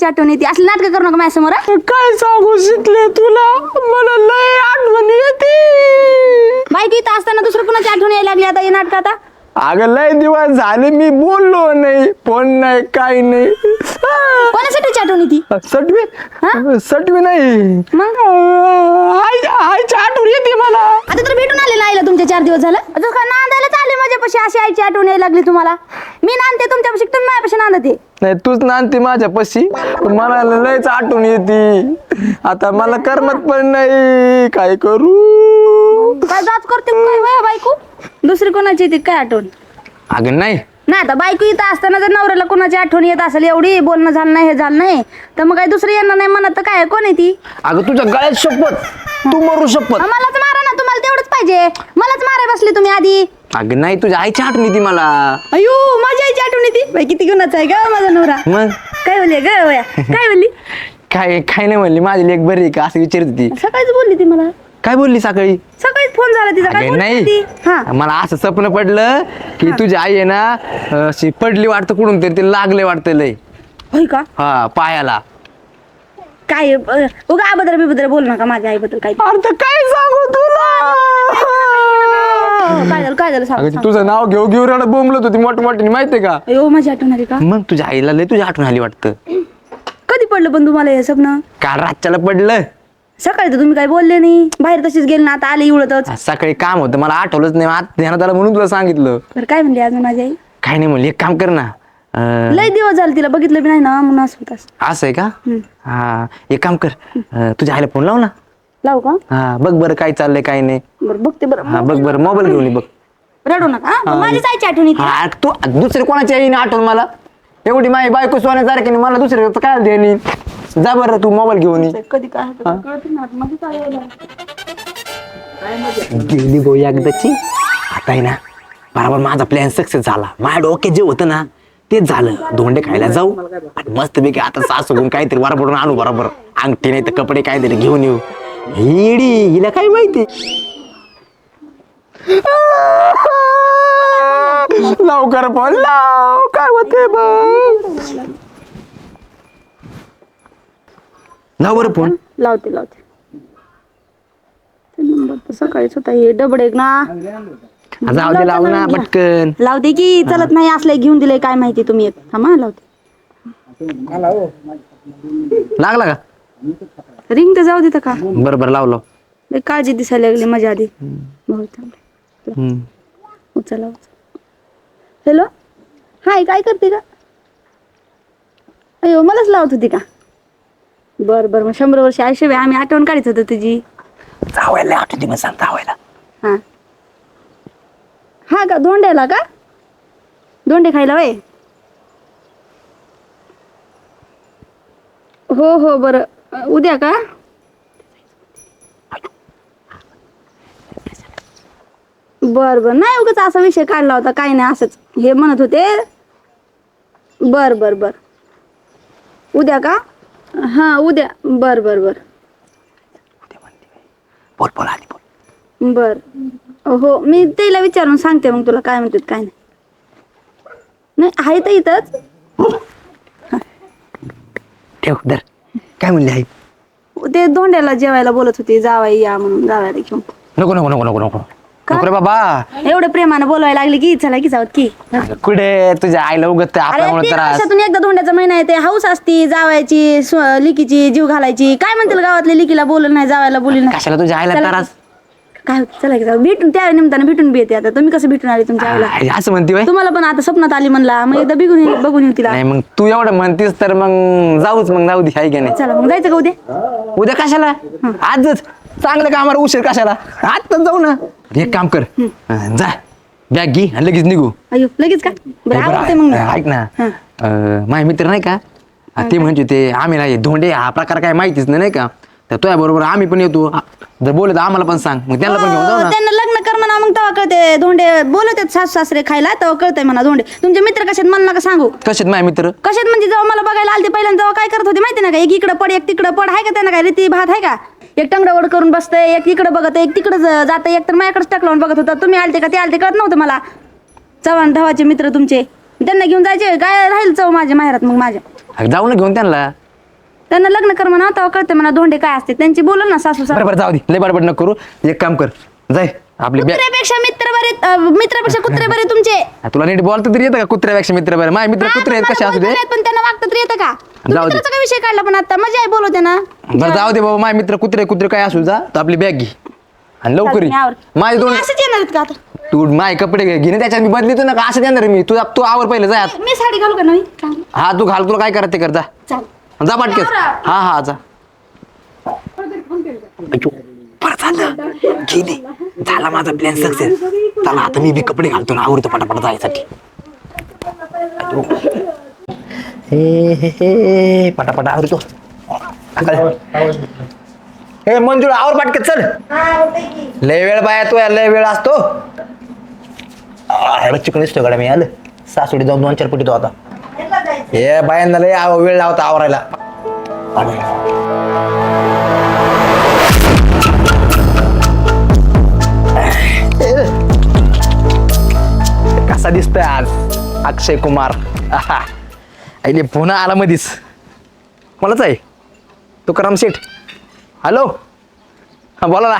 कोणाची आठवण येते. असली नाटक करू नका माझ्यासमोर हा? काय सांगू शिकले तुला? मला लय आठवण येते. बायको इथं असताना दुसरं कुणाची आठवण यायला लागली आता या नाटक आता? अगं लय दिवस झाले मी बोललो नाही. फोन नाही काही नाही. कोणासाठीची आठवण येते? सटवी सटवी नाही. मग? आई आईची आठवण येते मला. आता तर भेटून आले ना आईला तुमच्या चार दिवस झालं? आता का नांदायला चालले माझ्यापाशी. अशी आईची आठवण यायला लागली तुम्हाला. मी नांदते तुमच्यापाशी तुम्ही माझ्यापाशी नांदते. नाही तूच नांदते माझ्यापाशी पण मला लयच आठवण येते. आता मला करमत पण नाही. काय करू? काय जाच करते काय वया बायको? दुसरी कोणाची येते? काय आठवण? अगं नाही. नाही आता बायको इथं असताना जर नवऱ्याला कोणाची आठवण येत असेल एवढी बोलणं झालं नाही हे झालं नाही तर मग काय दुसरी येणार नाही म्हणत? तर काय? कोण आहे ती अगं तुझ्या गळ्यात शपथ. तू मरू शपथ. मलाच मारा ना तुम्हाला तेवढंच पाहिजे. मलाच माराय बसले तुम्ही आधी. अगं नाही तुझ्या आईची आठवण येते मला. अयो माझी आईची आठवण येते? बाई किती गुणाचा आहे का माझा नवरा. मग? काय बोलली ग वया? काय बोलली? काय काय नाही म्हणली माझी लेख बरी आहे का? असं विचारत होती. सकाळीच बोलली ती मला. काय बोलली सकाळी? सकाळीच फोन झाला तिचा. काय अगं बोलली नाही. हा. मला असं स्वप्न पडलं की तुझी आई आहे ना अशी पडली वाटतं कुठून तरी ते लागले वाटतं लय. होय का? हा पायाला. काय अ, उगा अबद्र बिबद्र बोलू नका माझ्या आईबद्दल काय अर्थ काय सांगू तुला? काय झालं काय झालं? सांग, अगं ती सांग. तुझं नाव घेऊ घेऊ रडत बोंबलत होती मोठ मोठी माहितीये का? अयो माझी आठवण आली का? मग तुझ्या आईला लय तुझी आठवण आली वाटतं. कधी पडलं पण तुम्हाला हे स्वप्न काल रातच्याला पडलं. सकाळी तर तुम्ही काही बोलले नाही. बाहेर तशीच गेले ना आता आले इवळतच. आज सकाळी काम होतं मला आठवलंच नाही आता ध्यानात आलं म्हणून तुला सांगितलं. बरं काय म्हणली अजून माझी आई? काय नाही म्हणलं एक काम कर ना अं, लय दिवस झाले तिला बघितलं बी नाही ना म्हणून असं होत असं. असं आहे का. हा एक काम कर अं, तुझ्या आईला फोन लाव ना. लावू का? हा बघ बरं काय चाललंय काय नाही. बरं बघते बरं. हा बघ बरं मोबाईल घेऊन ये बघ. रडू नका हा? माझीच आईची आठवण येते. हा तू दुसरी कोणाची आईने आठवण मला? एवढी माझी बायको सोन्यासारखी नाही, मला दुसरी काय देणी जा बरं तू मोबाईल घेऊन ये. कधी काय होतं ते कळत नाही. माझीच आई आहे. गेली गो एकदाची. आता आहे ना बरोबर माझा प्लॅन सक्सेस झाला. माझ्या डोक्यात जे होतं ना तेच झालं. धोंडे खायला जाऊ. आणि मस्त पैकी आता सासू घेऊन काहीतरी बरोबर आणू बरोबर. अंगठी नाही तर कपडे काहीतरी घेऊन येऊ. हिडी हिला काय माहिती? लवकर फोन लाव काय होते बघ लाव बरं फोन. लावते लावते. ते नंबर तर सकाळीच होता हे डबडे ना. जाऊ दे लाव ना पटकन. लावते की चलत नाही असले घेऊन दिले काय माहिती तुम्ही एक. थांबा लावते. लागला का? रिंग तर जाऊ देता का? बरं बरं लावलो. लय काळजी दिसायला लागली माझ्या आधी. भाऊ थांबले हम्म. उचला हॅलो? हाय काय करते का अयो मलाच लावत होती का? बर बर मग शंभर वर्ष आयुष्य आम्ही आठवण काढत होतो तुझी. जावायला आठवते मग सांग जावायला. हा. हा का धोंड्याला का? धोंडे खायला वय? हो हो बरं. उद्या का? बर बर. नाही उगाच असा विषय काढला होता. काही नाही असंच. हे म्हणत होते. बर बर बर. उद्या का? हा उद्या. बर बर बर. बोल बोल आधी बोल. बर. हो मी त्याला विचारून सांगते मग तुला काय म्हणतात काय नाही. नाही आहे तर इथंच. ठेव दर काय म्हणली आई? ते धोंड्याला जेवायला बोलत होते जावाई या म्हणून जावायला घेऊन. नको नको नको नको नको. का? नको रे बाबा. एवढे प्रेमानं बोलायला लागले की चला की जाऊत की. कुठे? तुझ्या आईला उगत अरे आपल्यामुळे तीन त्रास. वर्षातून एकदा धोंड्याचा महिना येते हाऊस असती जावायची स्व- लिकीची जीव घालायची. काय म्हणतील गावातल्या लिकीला बोलून नाही जावायला बोलली नाही. कशाला तुझ्या आईला चला. त्रास? काय होत चला की जाऊ. भेटून त्या निमित्तानं भेटून बी येते आता. तुम्ही कसं भेटून आले तुमच्या आईला? आई, असं म्हणते बाई. तुम्हाला पण आता स्वप्नात आली म्हणला. मग एकदा बिगून ये- बघून येऊ तिला. नाही मग तू एवढं म्हणतीस तर मग जाऊच मग जाऊ दे आहे की नाही चला मग जायचं का उद्या? उद्या कशाला? आजच. चांगलं कामाला उशीर कशाला? आजच जाऊ ना. एक काम कर. अं, जा. बॅग घे आणि लगेच निघू. अयो लगेच का? बरं बरं, आवडते मग ऐक ना. हं. अं, माझे मित्र नाही का? ते म्हणजे ते आम्ही नाही धोंडे हा प्रकार काय माहितीच नाही नाही का? तर तुझ्या बरोबर आम्ही पण येतो. आ- जर बोलत आम्हाला पण सांग. मग त्यांना पण घेऊन जाऊ ना. त्यांना लग्न कर म्हणा मग तेव्हा कळते. धोंडे बोलत सासू सासरे खायला तेव्हा कळतंय म्हणा धोंडे. तुमचे मित्र कशात मला नका सांगू. कशात माझे मित्र? कशात? म्हणजे जेव्हा मला बघायला आलते पहिल्यांदा तेव्हा काय करत होते माहिती ना का? एक इकडं पड एक तिकडं पड. आहे का त्यांना काय? रीती भात आहे का? एक टंगडवड करून बसतंय एक इकडं बघत एक तिकडं जात एक तर माझ्याकडेच टाकलावून बघत होता. तुम्ही आलते का? ते आलते कळत नव्हतं मला. चव्हाण धावाचे मित्र तुमचे. त्यांना घेऊन जायचे काय राहील चव माझ्या माहेरात मग माझ्या? अगं जाऊ ना घेऊन त्यांना. त्यांना लग्न कर म्हणा तेव्हा कळते म्हणा धोंडे काय असते त्यांची बोल ना सासू सासू बरं बरं जाऊ दे. लय बडबड नको करू. एक काम कर. जाय. आपली बॅग कुत्र्यापेक्षा मित्र बरे अं, मित्रापेक्षा कुत्रे बरे तुमचे तुला नीट बोलता तरी येतं का? कुत्र्यापेक्षा मित्र बरं माझे मित्र हा, कुत्रे आहेत कसे असू दे? बोलता पण त्यांना वागतं तरी येतं का? जाऊ दे. मित्राचा काय विषय काढला पण आता? मजा आहे बोलवते ना. बरं जाऊ दे. बाबा. माझे मित्र कुत्रे कुत्रे काय असू जा. तू आपली बॅग घे. आणि लवकर ये. माझे दोन तुम्ही असंच येणार आहेत का आता? तू माझे कपडे घे. घेणे त्याच्यात. मी बदलितो ना का? असं देणार मी. तू तू आवर पहिले जाय आत. मी साडी घालू का चालेल. हा तू घाल. तुला काय करत ते कर जा. चालेल. जा पाटकेस हा हा जा. गेली. झाला माझा प्लॅन सक्सेस चला आता मी बी कपडे घालतो ना आवडतो पटापट जायसाठी. हे हे हे पटापट आवडतो. हे मंजुळा आवर पाटकेत चल. लय वेळ बाया तो लय वेळ असतो. चिकन दिसतोय गड्या मी आलं. सासुडी जाऊन दोन चार पटी तो आता. हे बायांना लय आव- वेळ लावता आवरायला. कसा दिसतोय आज? अक्षय कुमार. आहा. आईले पुन्हा आला मधीच. कोणाच आहे. तुकाराम शेठ. हॅलो? हा बोला ना.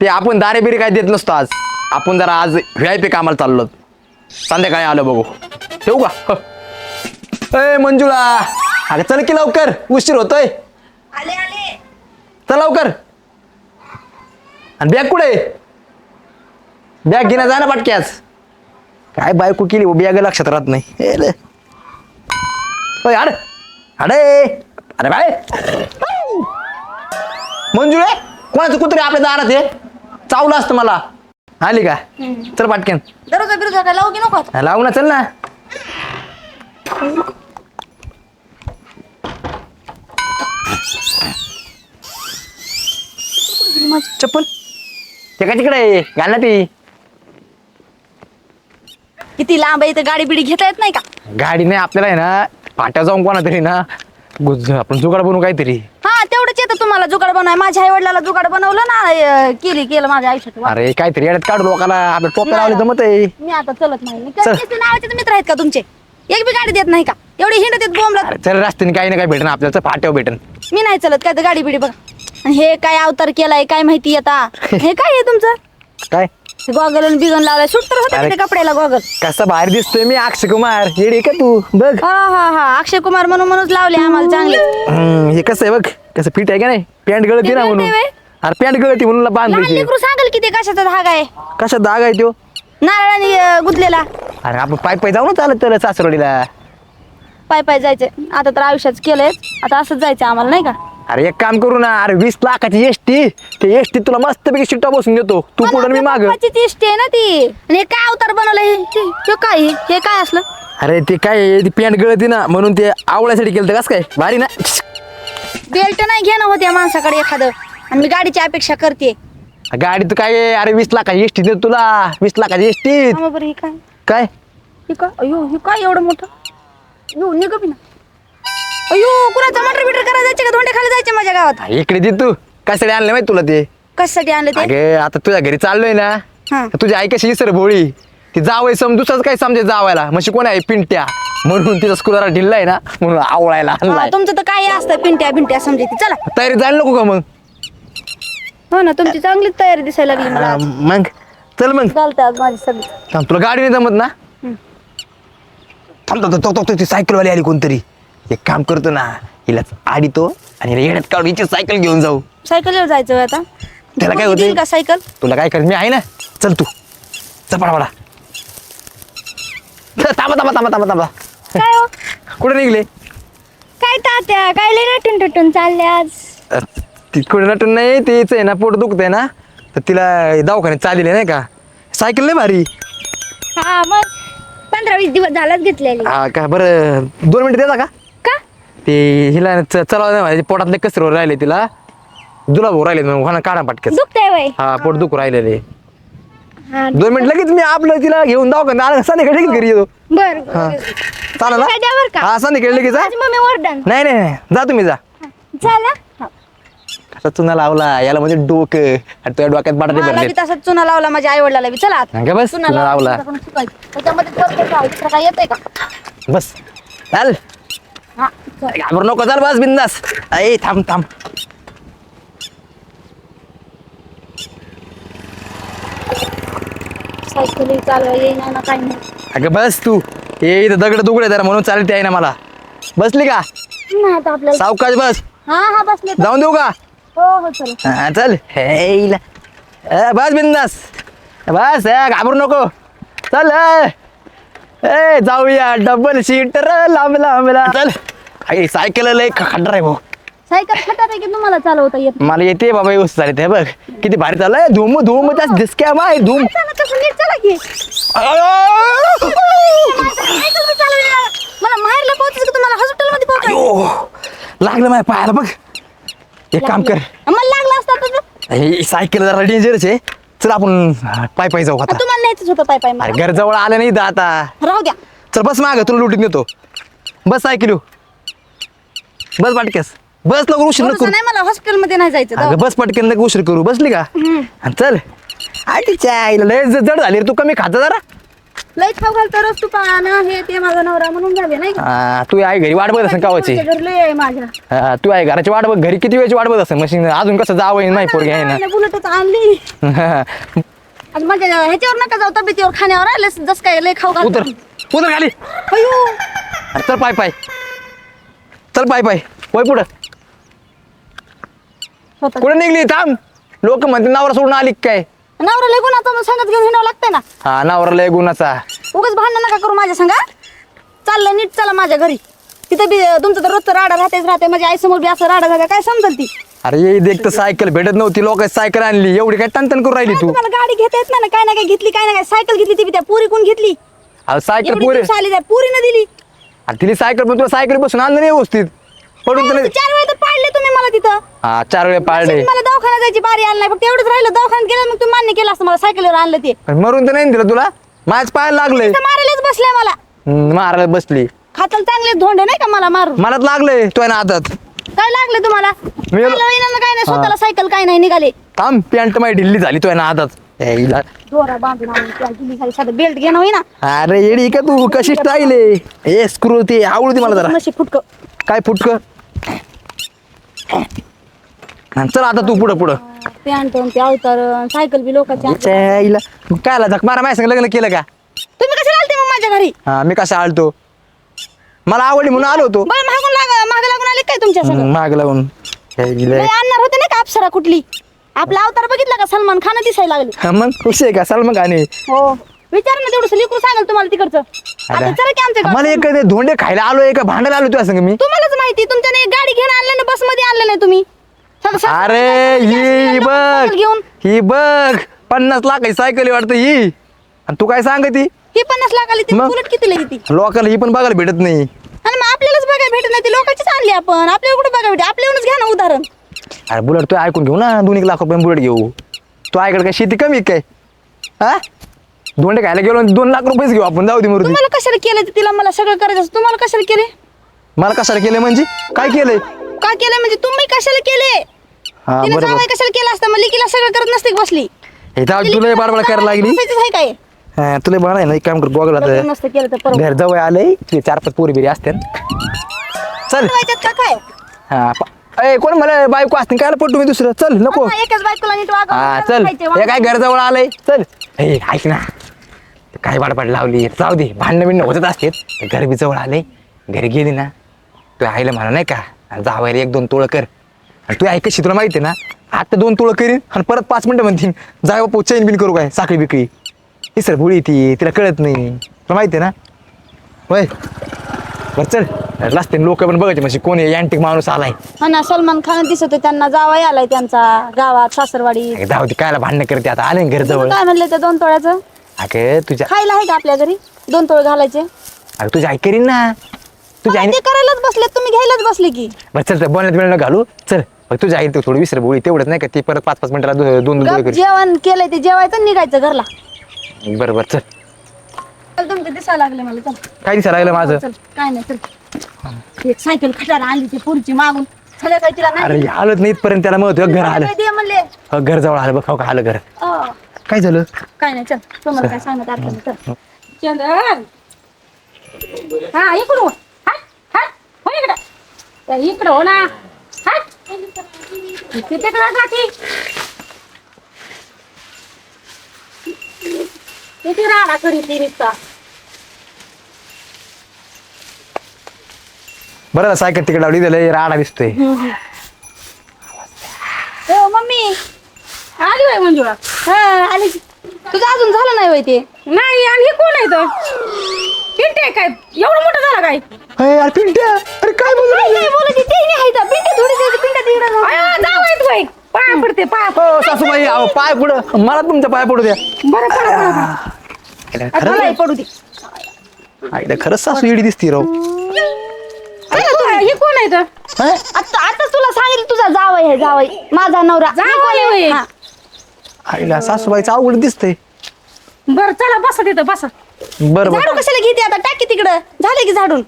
ते आपण दारे बिरे काय देत नसतो आज. आपण जरा आज व्ही आय पी कामाला चाललो. संध्याकाळी आलो बघू. ठेवू का? हो. अय मंजुळा. अगं चल की लवकर. उशीर होतोय. आले आले. चल लवकर. आणि बॅग कुठे बॅग घेणं जा ना पटक्याच काय बायको केली बॅग लक्षात राहत नाही. हे ले. ओय, अरे अरे अरे बाय. मंजुळे कोणाचं कुत्रे आपल्या दारात आहे? चावलं असतं मला. आली का? चल पाटक्यान दररोज बिरोज काय लावू की नको आता? लावू ना चल ना. चप्पल. ते तिकडे आहे? घाल ना ती. किती लांब आहे इथं? गाडी बिडी घेता येत नाही का? गाडी नाही आपल्याला आहे ना फाट्या जाऊन कोणा तरी ना गुज- आपण जुगाड बनवू काहीतरी. हा तेवढंच येतं तुम्हाला जुगाड बनवाय. माझ्या आई वडिलाला जुगाड बनवलं ना अं, केली केलं माझ्या आयुष्यात. अरे काहीतरी येड्यात काढू लोकांना आपल्या टोप्या लावले जमत आहे मी आता चलत नाही. चल. नावाचे मित्र आहेत का तुमचे? एक बी गाडी देत नाही का? एवढी हिंडत येत बोंबला अरे चल रस्त्याने काही ना काही भेटन आपल्याला चल, फाट्यावर भेटन. मी नाही चलत काय तर गाडी बिडी बघा. आणि हे काय अवतार केलाय काय माहिती आता? हे काय आहे तुमचं? काय? गॉगल बिगन लावलाय. सुट तर होते अरे. का ते कपड्याला गॉगल कसं बाहेर दिसतोय मी अक्षय कुमार येडी का तू? बघ. हा हा हा. अक्षय कुमार म्हणून म्हणूनच लावले आम्हाला चांगले. हम्म, हे कसं आहे बघ? कसं फिट आहे का नाही? पॅन्ट गळती ना म्हणून. आहे? अरे पॅन्ट गळती म्हणून लहान बांधली लेकरू सांगाल की ते कशाचा धाग आहे. कशात दाग आहे तो नारळाने अं, गुंतलेला. अरे आपण पाय पाय जाऊ ना चालत तर सासरवाडीला. पाय पाय जायचं. आता तर आयुष्यात केलंय. आता असंच जायचं आम्हाला नाही का? अरे एक काम करू ना अरे वीस लाखाची एस टी ते एस टी तुला मस्तपैकी शिट्टा बसून देतो. तू पुढे मी माग. पप्पाची ती इष्टी आहे ना ती. आणि हे काय अवतार बनवलं हे? हे- हे काय हे? काय असलं? अरे ते काय आहे, ती पॅन्ट गळती ना म्हणून ते आवळ्यासाठी केलं कस काय? भारी ना? बेल्ट नाही घेणं होते या माणसाकडे एखादं. आणि मी गाडीची अपेक्षा करते गाडी तू काय आहे? अरे वीस लाखाची एस टी देतो तुला. वीस लाखाची एस टी बरं हे काय? काय? हे काय? अयो हे काय एवढं मोठं? यो निघ बी ना अयो कुणाचा मटर बिटर करायला जायचे का? धोंडे खाली जायचे माझ्या गावात? इकडे दे तू. कशासाठी आणलं माहिती तुला ते? कशासाठी आणले ते? अगे आता तुझ्या घरी चाललोय ना. हा. तुझी आई कशी इसर भोळी? ती जावय सम दुसरंच काय समजे जावायला? म्हणजे कोण आहे? पिंट्या. म्हणून तिचा स्कूलरा ढिल्ला आहे ना. म्हणून आवळायला हा, आणलाय. तुमचं तर काय असतं? पिंट्या बिंट्या समजेती चला. तयारी जायला नको का मग? हो ना तुमची चांगलीच तयारी दिसायला लागली मला. हा, आज. मग चल मग. चालतं आज माझी सगळी. थांब तुला गाडी नाही जमत ना? हम्म. थांब थांब थांब, ती सायकलवाली आली कोणतरी. एक काम करतो ना हिला आडितो आणि हिला येण्यात काढून हिची सायकल घेऊन जाऊ. सायकलीवर जायचं होय आता? त्याला काय कोणी होतंय? देईल का सायकल? तुला काय कर मी आहे ना. चल तू. चपाडा पडा थांबा थांबा थांबा थांबा थांबा. काय हो? कुठे निघले? काय तात्या? काय लय नटून टटून चालले आज? अ, ती नटून नाही तेच आहे ना पोट दुखतंय ना. तर तिला दवाखान्यात चालले नाही का? सायकल नाही भारी. हा मग पंधरा वीस दिवस झालाच घेतलेली. हा का? बरं दोन मिनिटं देता का? का? ते हिला च- चलावं नाही माझ्या पोटातले कसर राहिले तिला. तुला भाऊ राहिले मग ना काढा पटकन. दुखतंय वय. हा पोट दुखू राहिलेले. हा दोन मिनिट लगेच मी आपलं तिला घेऊन जाऊ का संध्याकाळी लगेच घरी येतो. बर हा. चालेल काय ना? का? हा संध्याकाळी लगेच हा? माझी मम्मी ओरडन. नाही नाही नाही. जा तुम्ही जा. झालं? कसा चुना लावला याला म्हणजे डोकं. आणि तुझ्या डोक्यात बटाटे मला भरले बी तसाच चुना लावला माझ्या आई वडिलाला बी. चला आता. नाही का बस चुना लावला. त्याच्याकडून शिकायचं. त्याच्यामध्ये दोन पैसे आहे. दुसरं काय येतंय का? बस. चाल. हा. चल. घाबरू नको चाल बस बिंदास. ऐ थांब थांब. सायकल चालवा येईना ना काही नाही. अगं बस तू. हे इथं दगड दुगडे जरा म्हणून चालते आहे ना मला. बसली का? नाही आता आपल्याला सावकाश बस. हा हा बसले. तर. जाऊन देऊ का? हो हो चल हा, चल हे इला. ए, बस बिंदास बस ए, घाबरू नको चल ए. ए जाऊया डबल सीट र लांब लांब लांब. चल आई सायकल लय खड्डा आहे भाऊ सायकल आहे की तुम्हाला चालवता येत मला येते बाबा व्यवस्थित चालते हे बघ किती भारी चाललंय धूम धूम त्याच दिसक्या माय धूम चला तसं नीट चला की अयो! सायकल बी चालवली. मला माहेरला पोहोचायचं की तुम्हाला हॉस्पिटलमध्ये पोहोचायचं! लागलं माझ्या पायाला बघ एक काम कर. मला लागला असता तर हे सायकल जरा डेंजरच आहे. चल आपण पाय पाय जाऊ आता. तुम्हाला न्यायचंच होतं पाय पाय. मला. अरे घर जवळ आलं नाही इथं आता. राहू द्या. चल बस माग तुला लुटीत नेतो बस सायकल. बस पाटकेस बस लवकर उशीर नको भरोसा करू. नाही मला हॉस्पिटलमध्ये नाही जायचं जाऊ. बस पटकन नको उशीर करू. बसली का? हम्म. आणि चल. आईच्या आईला लय ज- जड झाली रे तू कमी खात जरा. लय खाऊ घालतो रस तू पाहणं हे ते माझा नवरा म्हणून झाले नाही का? हा, तू आई घरी वाट बघत असेल कावाची. तुमच्या घरी लय आहे माझ्या. हा, तू आहे घराची वाट बघ घरी किती वेळची वाट बघत असेल? मशीन अजून कसं जावं नाही पोरगी आहे ना. बुलेटच आणली. आज माझ्या ह्याच्यावर नका जाऊ तब्येतीवर खाण्यावर आले जस काय लय खाऊ उतर घालतो. उतर खाली. अयो. अरे चल पाय पाय. चल पाय पाय. वय पुढं. स्वतः कुठे निघली? थांब. लोक म्हणते नवरा सोडून आली काय? नवरा लय गुणाचा मग संगत घेऊन हिंडावं लागतंय ना. हा नवरा लय गुणाचा. उगाच भांडण नका करू माझ्या संगा चाललंय नीट चला माझ्या घरी. तिथं बी तुमचं तर रोजचं राडा राहतेच राहते माझ्या आई समोर बी असं राडा झाला काय समजल ती? अरे ये देख तर सायकल भेटत नव्हती लोक सायकल आणली एवढी काय टनटन करून राहिली तू? तुम्हाला गाडी घेता येत नाही ना काय ना काय घेतली काय ना काय सायकल घेतली ती बी त्या पुरी कोण घेतली. अरे सायकल एवढी पुरे दिवस आली त्या पुरीनं दिली. अरे तिने सायकल पण तुला सायकल बसून आणलं नाही व्यवस्थित. पडून तर नाही चार वेळा तर पाडले तुम्ही मला तिथं. हा चार वेळा पाळले मला दवाखान्यात जायची बारी आली नाही फक्त एवढंच राहिलं दवाखान्यात गेलं मग तुम्ही मान्य केलं असतं मला सायकलवर आणलं ते. पण मरून तर नाही दिलं तुला? माझ्याच पायाला लागलंय. तर मारायलाच बसले मला. मारायला बसली. खाताल चांगले धोंडे नाही का मला मारून? मलाच लागलंय तुझ्या ना हातात काय लागलं तुम्हाला? मी- काय नाही स्वतःला सायकल काय नाही निघाले. थांब पॅन्ट माझी ढिल्ली झाली तुझ्या ना हातात ए, हिला. दोरा बांधून आणून त्या दिली खाली साधं बेल्ट घेणं होईना अरे येडी का तू? कशी स्टाईल आहे? ए स्क्रू ते आवडू दे मला जरा. नशीब फुटक. काय फुटक? चल आता तू पुढं पुढं. पॅन्ट ते अवतार सायकल बी लोकांची हिच्या आईला काय आला झक? मारा माझ्या लग्न केलं का? तुम्ही कशाला आलते मग माझ्या घरी? हा मी कसा आलतो? मला आवडली म्हणून आलो होतो. बरं मागून लाग मागे लागून आले काय तुमच्या सगळं माग लावून हे. आणणार होते नाही का अप्सरा कुठली? आपला अवतार बघितला का? सलमान खान दिसायला लागले. हा, मग खुश आहे का? चाल मग आणि हो. विचार ना तेवढं लिकरू सांगाल तुम्हाला तिकडचं. आता चला की आमच्या मला गावात. एक ते धोंडे खायला आलोय का भांडायला आलो तुझ्या संग मी. तुम्हालाच माहिती तुमच्याने एक गाडी घेऊन आणलं ना बसमध्ये आणलं नाही तुम्ही. सगळं- अरे ही बघ घेऊन. ही बघ पन्नास लाखाची सायकल आहे वाटतं ही. आणि तू काय सांगती ही पन्नास लाख आली ती मग? बुलेट किती लागली ती लोकांना ही पण बघायला भेटत नाही. आणि मग आपल्यालाच बघायला भेटत नाही ती लोकांचीच आणली आपण. आपल्याला कुठे बघायला भेटे आपल्याकडूनच घ्या ना उदाहरण. अरे बुलेट तू ऐकून घेऊ ना दोन एक लाख रुपये बुलेट घेऊ. तू ऐकड काय शेती कमी आहे काय? हा? धोंडे खायला गेलो आणि दोन लाख रुपयेच घेऊ आपण. जाऊ दे मरुदी तुम्हाला कशाला केलं ते? तिला मला सगळं करायचं. तुम्हाला कशाला केले मला कशाला केलंय म्हणजे? काय केलंय? का केलं म्हणजे? तुम्ही कशाला केले हा तिने बरोबर. जावई कशाला केलं असतं? मग लिकीला सगळं करत नसते का बसली? हे तर तुला बाडबाड करायला लागली. बसायचंच आहे काय? हा, तुला बघा ना एक काम कर गोगला नसतं केलं तर परत घर जवळ आलंय तुझे चार पाच पोरी बिरी असते चल. का काय? हा प- ए कोण मला बायको असते काय पटू मी दुसरं? चल नको. एकच बायकोला नीट वागवलं हा तर चल. हे काय घर जवळ आलंय? चल. हे ऐक ना. काय बाडबाड लावली? जाऊ दे भांडणं बिंडणं होतच असते घर बी जवळ आले. घरी गेली ना. तू आईला म्हणा नाही का? जावायला एक दोन तोळं कर. आणि तू ऐकशी तुला माहिती आहे ना? आता दोन तोळं करीन आणि परत पाच मिनिटं म्हणतील जाय बापू चैन बिन करू काय? साखळी बिकळी इसर भुळी ती तिला कळत नाही. तुला माहिती आहे ना? होय. बरं चल. रस्ते लोक पण बघायचे म्हणजे कोण अँटिक माणूस आलाय. हा ना सलमान खान दिसत होते, त्यांना जावाई आलाय त्यांचा गावात सासरवाडी. अगं जाऊ दे कायला भांडणं करते आता आले घर जवळ. काय म्हणले त्या दोन तोळ्याचं? अगं तुझ्या खायला आहे का आपल्या घरी? दोन तोळे घालायचे. अगं तुझी आई करीन ना. तुझ्या आईने ते करायलाच बसले तुम्ही घ्यायलाच बसले की. बरं चल बोलण्यात वेळ न घालू. चल तुझ्या आई तू थोडी विसर बोळी तेवढंच नाही का ती परत पाच पाच मिनिटाला दो- दोन गप दोन जेवण केलंय ते जेवायचं आणि निघायचं घरला. करी बरं बरं चल. चल, तुमचे दिसायला लागले मला चल. काय दिसायला लागलं माझं? चल काय नाही चल. एक सायकल खटारा आणली ते पुढची मागून. झालं काय तिला नाही अरे आलोच नाही इथपर्यंत त्याला मग घर आलं. काय दे म्हणले. हो, घर जवळ आलं बघ हो का आलं घर. अं, काय झालं? काय नाही चल. तुम्हाला काय सांगत अर्थ चल. चंदन. हा इकडं हो. हट हट. हो इकडं. इकडं हो ना. हट. तिथे किती राडा करीत ती नुसता बरं झालं सायकल तिकडे लावली त्याला राडा दिसतोय. हो मम्मी. आली बाई मंजुळा. हा आली. तुझं अजून झालं नाही होय ते? नाही आणि हे कोण आहे तर पिंटे काय? एवढं मोठं झालं काय? अरे यार, पिंट्या अरे काय बोलू काय नाही बोलत ती, ते नाही आहे पिंटे थोडी पिंटे तिकडे जाऊ. अय, जाऊ आहेत बाई. पाया पडते पाया. हो सासूबाई अहो, पाय पुढं. मला तुमच्या पाय पडू द्या. बरं पडा पडा आईला मलाही खरंच पडू दे. आईला खरंच सासू येडी दिसती राव. हे कोण आहे तर? हं? आता आता तुला सांगितलं तुझा जावई आहे जावई माझा नवरा. जावई होय. हा. आईला सासूबाईचं अवघड दिसतंय. बरं चला बसा तिथं बसा. बरं झाडू बरं कशाला घेते आता? टाकी तिकडं. झालं की झाडून?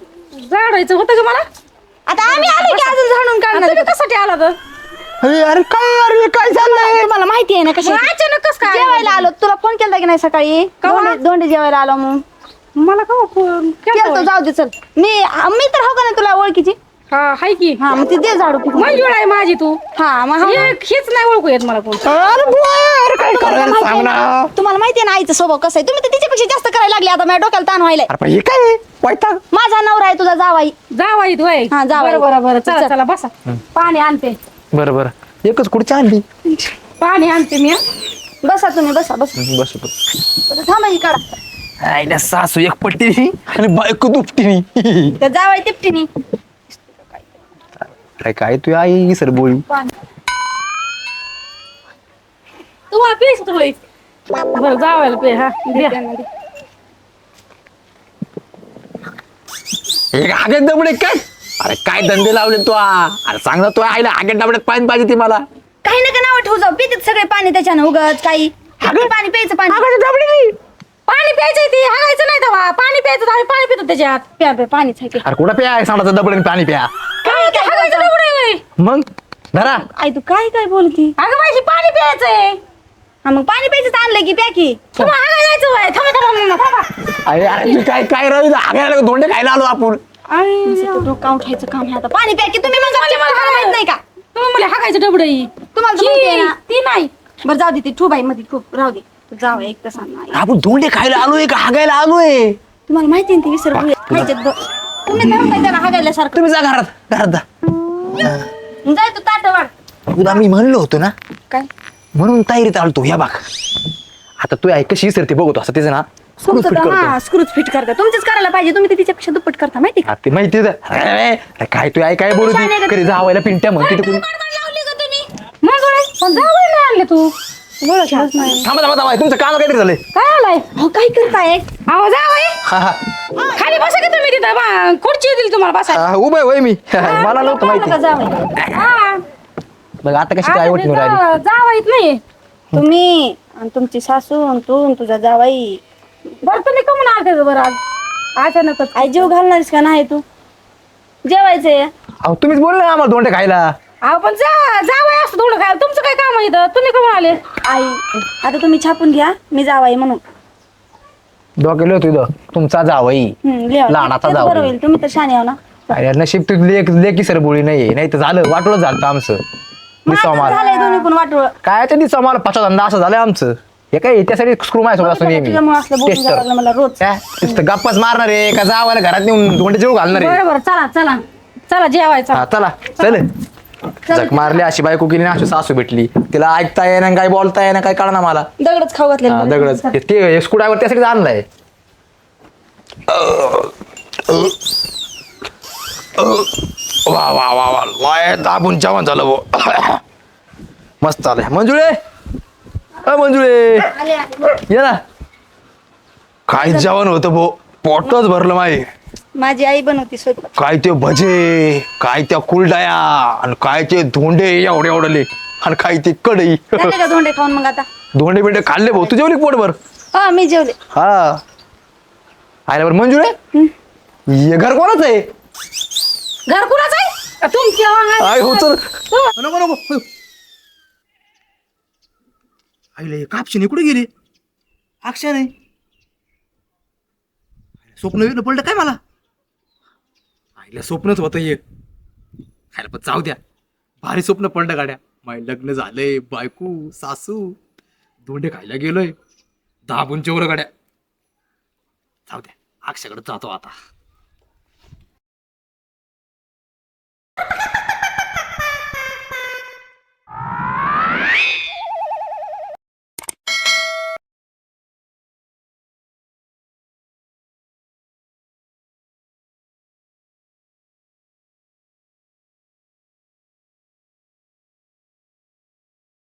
झाडायचं होतं का मला? आता आम्ही आलो की अजून झाडून काढणार. तुम्ही कशासाठी आला तर अरे अरे काय अरे काय चाललंय? तुम्हाला माहिती आहे ना कशी? मग अचानक कसं काय जेवायला आलो? तुला फोन केलता की नाही सकाळी? दोंडे दोंडे जेवायला आलो मग. मला का फोन केलतो जाऊ दे चल. मी मी तर हो का नाही तुला ओळखीची? हा हाय की. हा मग ती दे झाडू. मंजुळ आहे माझी तू. हा मग हा. एक हेच नाही ओळखू येत मला कोण. अरे बुवा, अरे काय तुम्हाला करायला माहिती सांग आहे ना? ना? तुम्हाला माहिती आहे ना आईचा स्वभाव कसा आहे? तुम्ही तर तिच्यापेक्षा जास्त करायला लागले आता माझ्या डोक्याला ताण व्हायलाय. अरे पण हे काय आहे? वैताग माझा नवरा आहे तुझा जावाई. जावाई तू आहे. हा, जावई. बरं बरं बरं. चला चल. चला. बसा. पाणी आणते. बरं बरं. एकच कुठची आणली. पाणी आणते मी हं. बसा तुम्ही बसा बस. बस बस. थांबा ही काढा. आईला सासू एक पट्टी आणि बायको दुपटीनी. जावाई तिपटीनी. अरे काय तू आई सर बोळी तुम्हाला पेस होय बरं जावायला पे हा. द्या. दबडे काय? अरे काय धंदे लावले तू आ? अरे सांग ना तू आईला आगेत दबड्यात पाणी पाहिजे ती मला. काही नका नाव ठेवू जाऊ. पितात सगळे पाणी त्याच्यानं उगत काही. पाणी प्यायचं पाणी. पाणी प्यायचंय ती हागायचं नाही तेव्हा. पाणी प्यायचं तर आम्ही पाणी पितो त्याच्यात. प्या प्या पाणीच आहे ते अरे कुठं प्या? सांडाचं दबड पाणी प्या. काय ते हागायचं दगड आहे होय. मग? धरा. आई तू काय काय बोलती? अगं माझी पाणी प्यायचंय. हा मग पाणी प्यायचं आणलं की प्या की. तुम्हाला हागायला जायचं वय थांबा थांबा थांबा, थांबा. अरे अरे तू काय काय राहिलं? आगायला धोंडे खायला आलो आपण. नुसतं डोकं उठायचं काम आहे आता. पाणी प्या की तुम्ही मग मला माहीत नाही का? तुम्ही मला हागायचं डबड तुम्हाला तर माहिती आहे ना. ती नाही. बरं जाऊ दे ते ठू बाई मध्ये ठू राहू दे. तू जाऊ एक तसा नाही आपण धोंडे खायला आलोय का? हागायला आलोय? तुम्हाला माहिती आहे ना ते विसर तुम्ही त्याला हागायल्यासारखं. तुम्ही जा घरात घरात जा. जाय तू ताट वाढ. उद्या मी म्हणलो होतो ना? काय? म्हणून तयारीत आलतो या बाग आता तू ऐक कशी सरते बघतो असं तिचं ना. Screw fit करतो. हा फिट करता. तुमचंच करायला पाहिजे तुम्ही ते तिच्यापेक्षा दुप्पट करता माहिती का? हा, ते माहिती आहे तर. अरे, अरे, काय तू ऐक काय बोलू शाने ती का कधी जावायला पिंट्या म्हणते ते कोणी मग जावं नाही आणले तू. थांबा थांबा थांबा तुमचं काम काहीतरी झालंय? काय आलाय? हो काय करताय? अहो हा हा. खाली बसा की तुम्ही तिथं. बा खुर्ची दिली तुम्हाला बसा हा, उभं आहे होय मी. मला नव्हतं माहिती. हा. बघ आता कशी काय राहिली. जावायत नाही. तुम्ही आणि तुमची सासू आणि तू आणि तुझा जावाई. बरं तुम्ही कमून आलते बरं आज. अचानकच. आई जेव घालणारीस का नाही तू? जेवायचंय. अहो तुम्हीच बोलले ना आम्हाला धोंडे खायला. अहो पण जा जावय असं थोडं काय तुमचं काय काम आहे इथं? तुम्ही कमून आले. आई आता तुम्ही छापून घ्या. मी जावाई म्हणून. डोक्याला होतो इथं. तुमचा जावई. हम्म, लिहा. लहानाचा तेच जावई. बरं होईल. तुम्ही तर शाने आहो ना. अरे नशीब तू लेक लेकी सर बोळी नाही नाही तर झालं. वाटलं झालं आमचं. दिसो माझं आम्हाला झालंय दोन्ही पण वाटोळ. काय ते दिसो आम्हाला पाच धंदा असं झालंय आमचं. हे काय त्यासाठी स्क्रू माझ्यासोबत असतो नेहमी. तुझ्यामुळे असलं बोलून टेस्टर जायला लागलं मला रोज. काय? नुसतं गप्पाच मारणार आहे का जावायला घरात नेऊन धोंडे जेव घालणार आहे? बरं बरं चला चला. चला जेवायचं. हा चला. चल. जग मारली अशी बायको ना अशी सासू भेटली. तिला ऐकता येईना काय बोलता येईना काय कळना मला. दगडच खाऊ हा, बरं. दगडच. हे- ते स्क्रूड्रायव्हर त्यासाठी आणलाय. वा वा वा वा. लय दाबून जेवण झालं भो मस्त चालय मंजुळे! अ मंजुळे. ये ना. काय जेवण होतं भो. पोटच भरलं माही माझी आई बनवती स्वयंपाक. काय ते भजे काय त्या कुलडाया आणि काय ते धोंडे एवढे एवढले आणि काय ते कढई. झाले का धोंडे खाऊन मग आता? धोंडे बिंडे खाल्ले भाऊ तू जेवली पोटभर? हा मी जेवले. हा. आयला बरं मंजूर आहे हे घर कोणाच आहे? घर कुणाच आहे? तुमच्या आय हो. चल नको नको. हो. आईला हे कापशीने कुठे गेली? अक्षय नाही स्वप्न वेगळं पडलं काय मला? आईला स्वप्नच होतं हे. खायला पण जाऊ द्या. भारी स्वप्न पडलं गाड्या. माय लग्न झालंय बायको सासू धोंडे खायला गेलोय. दहा चोर गाड्या. जाऊ द्या. अक्षयकडे जातो आता.